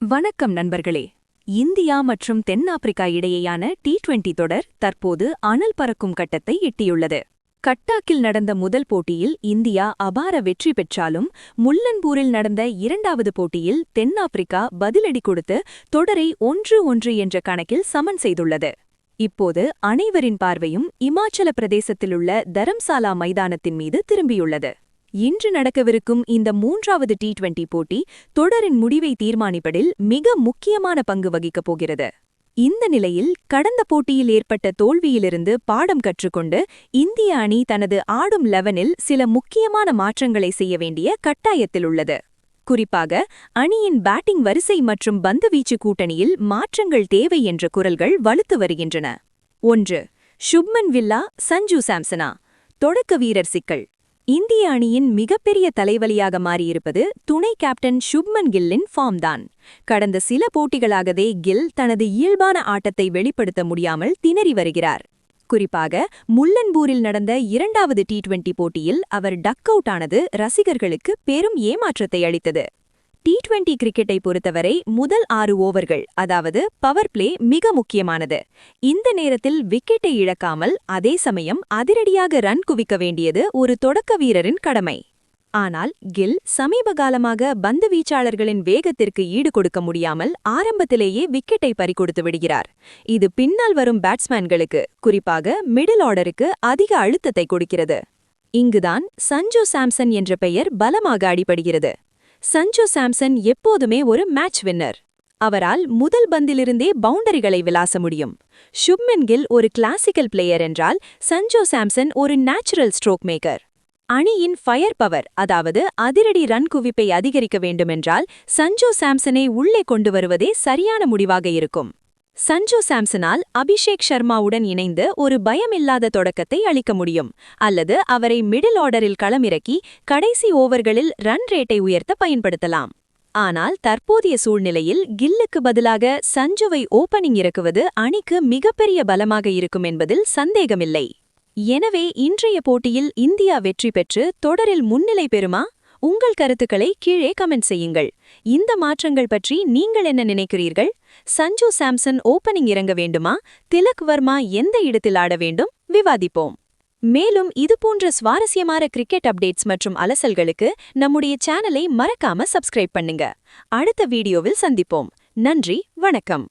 வணக்கம் நண்பர்களே. இந்தியா மற்றும் தென்னாப்பிரிக்கா இடையேயான டி டுவெண்டி தொடர் தற்போது அனல் பறக்கும் கட்டத்தை எட்டியுள்ளது. கட்டாக்கில் நடந்த முதல் போட்டியில் இந்தியா அபார வெற்றி பெற்றாலும் முல்லன்பூரில் நடந்த இரண்டாவது போட்டியில் தென்னாப்பிரிக்கா பதிலடி கொடுத்து தொடரை ஒன்று ஒன்று என்ற கணக்கில் சமன் செய்துள்ளது. இப்போது அனைவரின் பார்வையும் இமாச்சல பிரதேசத்திலுள்ள தரம்சாலா மைதானத்தின் மீது திரும்பியுள்ளது. இன்று நடக்கவிருக்கும் இந்த மூன்றாவது டி டுவெண்டி போட்டி தொடரின் முடிவை தீர்மானிப்பதில் மிக முக்கியமான பங்கு வகிக்கப் போகிறது. இந்த நிலையில் கடந்த போட்டியில் ஏற்பட்ட தோல்வியிலிருந்து பாடம் கற்றுக்கொண்டு இந்திய அணி தனது ஆடும் லெவனில் சில முக்கியமான மாற்றங்களை செய்ய வேண்டிய கட்டாயத்தில் உள்ளது. குறிப்பாக அணியின் பேட்டிங் வரிசை மற்றும் பந்துவீச்சு கூட்டணியில் மாற்றங்கள் தேவை என்ற குரல்கள் வலுத்து வருகின்றன. ஒன்று சுப்மன் வில்லா சஞ்சு சாம்சனா. தொடக்க வீரர் சிக்கல். இந்திய அணியின் மிகப்பெரிய தலைவலியாக மாறியிருப்பது துணை கேப்டன் சுப்மன் கில்லின் ஃபார்ம் தான் கடந்த சில போட்டிகளாகவே கில் தனது இயல்பான ஆட்டத்தை வெளிப்படுத்த முடியாமல் திணறி வருகிறார். குறிப்பாக முல்லன்பூரில் நடந்த இரண்டாவது டி டுவெண்டி போட்டியில் அவர் டக் அவுட் ஆனது ரசிகர்களுக்கு பெரும் ஏமாற்றத்தை அளித்தது. டி டுவெண்டி கிரிக்கெட்டை பொறுத்தவரை முதல் ஆறு ஓவர்கள் அதாவது பவர் பிளே மிக முக்கியமானது. இந்த நேரத்தில் விக்கெட்டை இழக்காமல் அதே சமயம் அதிரடியாக ரன் குவிக்க வேண்டியது ஒரு தொடக்க வீரரின் கடமை. ஆனால் கில் சமீப காலமாக பந்து வீச்சாளர்களின் வேகத்திற்கு ஈடு கொடுக்க முடியாமல் ஆரம்பத்திலேயே விக்கெட்டை பறிகொடுத்து விடுகிறார். இது பின்னால் வரும் பேட்ஸ்மேன்களுக்கு குறிப்பாக மிடில் ஆர்டருக்கு அதிக அழுத்தத்தை கொடுக்கிறது. இங்குதான் சஞ்சு சாம்சன் என்ற பெயர் பலமாக அடிபடுகிறது. சஞ்சு சாம்சன் எப்போதுமே ஒரு மேட்ச் வின்னர் அவரால் முதல் பந்திலிருந்தே பவுண்டரிகளை விளாச முடியும். ஷுப்மென்கில் ஒரு கிளாசிக்கல் பிளேயர் என்றால் சஞ்சோ சாம்சன் ஒரு நேச்சுரல் ஸ்ட்ரோக் மேக்கர் அணியின் ஃபயர் பவர் அதாவது அதிரடி ரன் குவிப்பை அதிகரிக்க வேண்டுமென்றால் சஞ்சோ சாம்சனை உள்ளே கொண்டு வருவதே சரியான முடிவாக இருக்கும். சஞ்சு சாம்சனால் அபிஷேக் சர்மாவுடன் இணைந்து ஒரு பயமில்லாத தொடக்கத்தை அளிக்க முடியும். அல்லது அவரை மிடில் ஆர்டரில் களமிறக்கி கடைசி ஓவர்களில் ரன் ரேட்டை உயர்த்த பயன்படுத்தலாம். ஆனால் தற்போதைய சூழ்நிலையில் கில்லுக்கு பதிலாக சஞ்சுவை ஓப்பனிங் இறக்குவது அணிக்கு மிகப்பெரிய பலமாக இருக்கும் என்பதில் சந்தேகமில்லை. எனவே இன்றைய போட்டியில் இந்தியா வெற்றி பெற்று தொடரில் முன்னிலை பெறுமா? உங்கள் கருத்துக்களை கீழே கமெண்ட் செய்யுங்கள். இந்த மாற்றங்கள் பற்றி நீங்கள் என்ன நினைக்கிறீர்கள்? சஞ்சு சாம்சன் ஓப்பனிங் இறங்க வேண்டுமா? திலக் வர்மா எந்த இடத்தில் ஆட வேண்டும்? விவாதிப்போம். மேலும் இதுபோன்ற சுவாரஸ்யமான கிரிக்கெட் அப்டேட்ஸ் மற்றும் அலசல்களுக்கு நம்முடைய சேனலை மறக்காம சப்ஸ்கிரைப் பண்ணுங்க. அடுத்த வீடியோவில் சந்திப்போம். நன்றி வணக்கம்.